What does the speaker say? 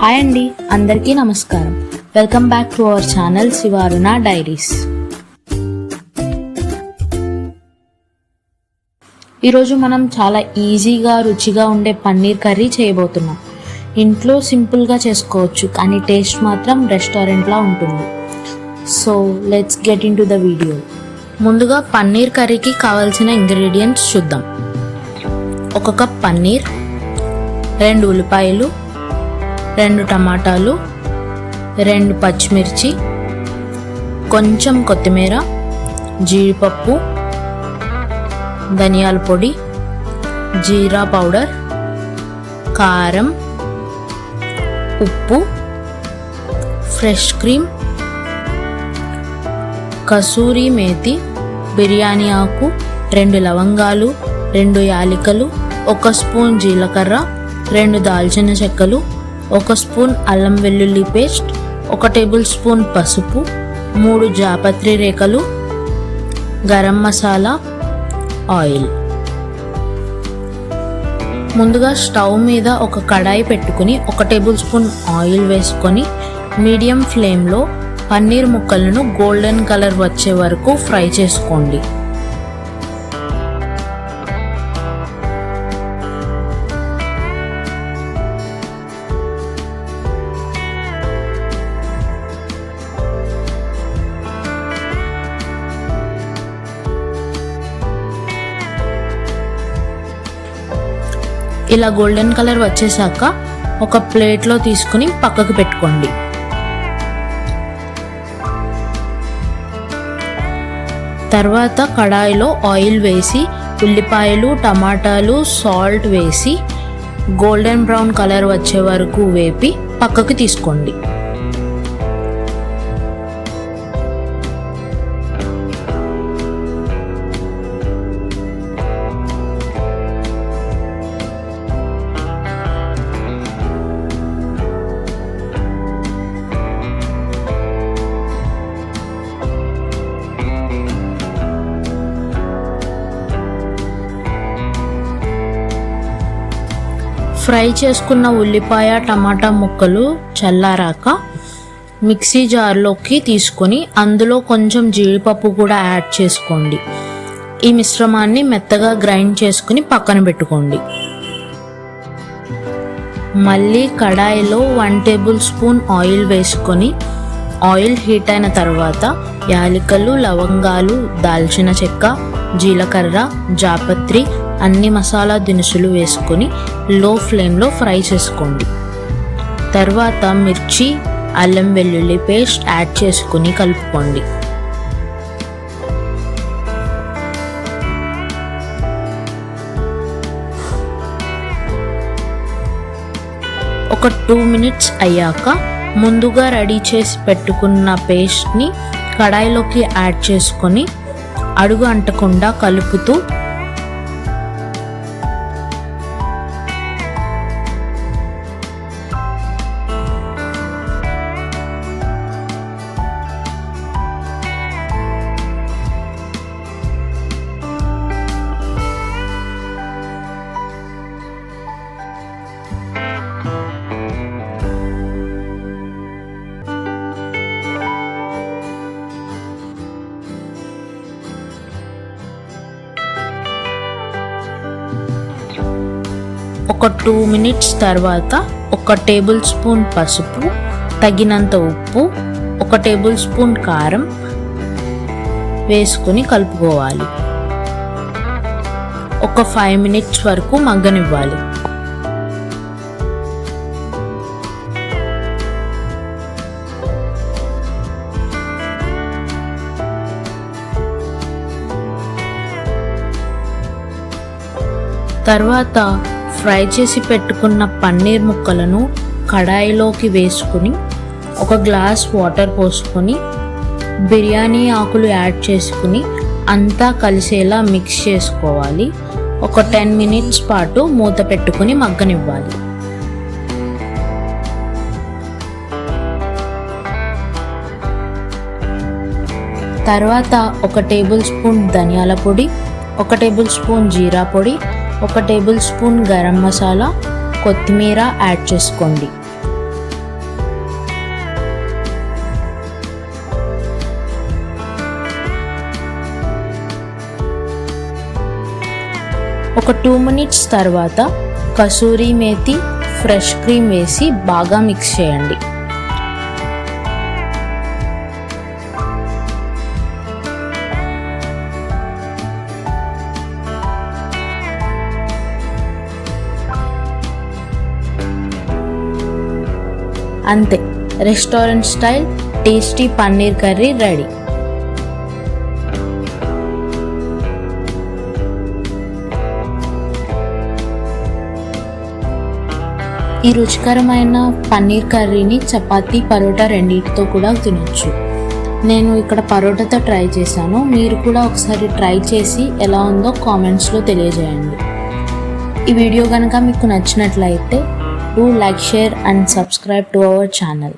Hi అండి అందరికీ నమస్కారం. Welcome back to our channel Shivaruna diaries. ఈరోజు మనం చాలా ఈజీగా రుచిగా ఉండే పన్నీర్ కర్రీ చేయబోతున్నాం. ఇంట్లో సింపుల్గా చేసుకోవచ్చు కానీ టేస్ట్ మాత్రం రెస్టారెంట్లా ఉంటుంది. So let's get into the video ముందుగా పన్నీర్ కర్రీకి కావాల్సిన ఇంగ్రీడియంట్స్ చూద్దాం. ఒక కప్ పన్నీర్ రెండు ఉల్లిపాయలు రెండు టమాటాలు రెండు పచ్చిమిర్చి కొంచెం కొత్తిమీర జీడిపప్పు ధనియాల పొడి జీరా పౌడర్ కారం ఉప్పు ఫ్రెష్ క్రీమ్ కసూరి మేతి బిర్యానీ ఆకు రెండు లవంగాలు రెండు యాలికలు ఒక స్పూన్ జీలకర్ర రెండు దాల్చిన చెక్కలు ఒక స్పూన్ అల్లం వెల్లుల్లి పేస్ట్ ఒక టేబుల్ స్పూన్ పసుపు మూడు జాపత్రి రేఖలు గరం మసాలా ఆయిల్. ముందుగా స్టవ్ మీద ఒక కడాయి పెట్టుకుని ఒక టేబుల్ స్పూన్ ఆయిల్ వేసుకొని మీడియం ఫ్లేమ్లో పన్నీర్ ముక్కలను గోల్డెన్ కలర్ వచ్చే వరకు ఫ్రై చేసుకోండి. ఇలా గోల్డెన్ కలర్ వచ్చేసాక ఒక ప్లేట్లో తీసుకుని పక్కకు పెట్టుకోండి. తర్వాత కడాయిలో ఆయిల్ వేసి ఉల్లిపాయలు టమాటాలు సాల్ట్ వేసి గోల్డెన్ బ్రౌన్ కలర్ వచ్చే వరకు వేపి పక్కకు తీసుకోండి. ఫ్రై చేసుకున్న ఉల్లిపాయ టమాటా ముక్కలు చల్లారాక మిక్సీ జార్లోకి తీసుకొని అందులో కొంచెం జీడిపప్పు కూడా యాడ్ చేసుకోండి. ఈ మిశ్రమాన్ని మెత్తగా గ్రైండ్ చేసుకుని పక్కన పెట్టుకోండి. మళ్ళీ కడాయిలో వన్ టేబుల్ స్పూన్ ఆయిల్ వేసుకొని ఆయిల్ హీట్ అయిన తర్వాత యాలకులు లవంగాలు దాల్చిన చెక్క జీలకర్ర జాపత్రి అన్ని మసాలా దినుసులు వేసుకొని లో ఫ్లేమ్లో ఫ్రై చేసుకోండి. తర్వాత మిర్చి అల్లం వెల్లుల్లి పేస్ట్ యాడ్ చేసుకుని కలుపుకోండి. ఒక టూ మినిట్స్ అయ్యాక ముందుగా రెడీ చేసి పెట్టుకున్న పేస్ట్ని కడాయిలోకి యాడ్ చేసుకొని అడుగు అంటకుండా కలుపుతూ ఒక టూ మినిట్స్ తర్వాత ఒక టేబుల్ స్పూన్ పసుపు తగినంత ఉప్పు ఒక టేబుల్ స్పూన్ కారం వేసుకుని కలుపుకోవాలి. ఒక ఫైవ్ మినిట్స్ వరకు మగ్గనివ్వాలి. తర్వాత ఫ్రై చేసి పెట్టుకున్న పన్నీర్ ముక్కలను కడాయిలోకి వేసుకుని ఒక గ్లాస్ వాటర్ పోసుకొని బిర్యానీ ఆకులు యాడ్ చేసుకుని అంతా కలిసేలా మిక్స్ చేసుకోవాలి. ఒక టెన్ మినిట్స్ పాటు మూత పెట్టుకుని మగ్గనివ్వాలి. తర్వాత ఒక టేబుల్ స్పూన్ ధనియాల పొడి ఒక టేబుల్ స్పూన్ జీరా పొడి ఒక టేబుల్ స్పూన్ గరం మసాలా కొత్తిమీర యాడ్ చేసుకోండి. ఒక టూ మినిట్స్ తర్వాత కసూరి మేతి ఫ్రెష్ క్రీమ్ వేసి బాగా మిక్స్ చేయండి. అంతే. Restaurant style tasty paneer curry ready. ఈ రుచికరమైన పన్నీర్ కర్రీని చపాతీ పరోటా రెండింటితో కూడా తినొచ్చు. నేను ఇక్కడ పరోటాతో ట్రై చేశాను. మీరు కూడా ఒకసారి ట్రై చేసి ఎలా ఉందో కామెంట్స్లో తెలియజేయండి. ఈ వీడియో కనుక మీకు నచ్చినట్లయితే do like, share and subscribe to our channel.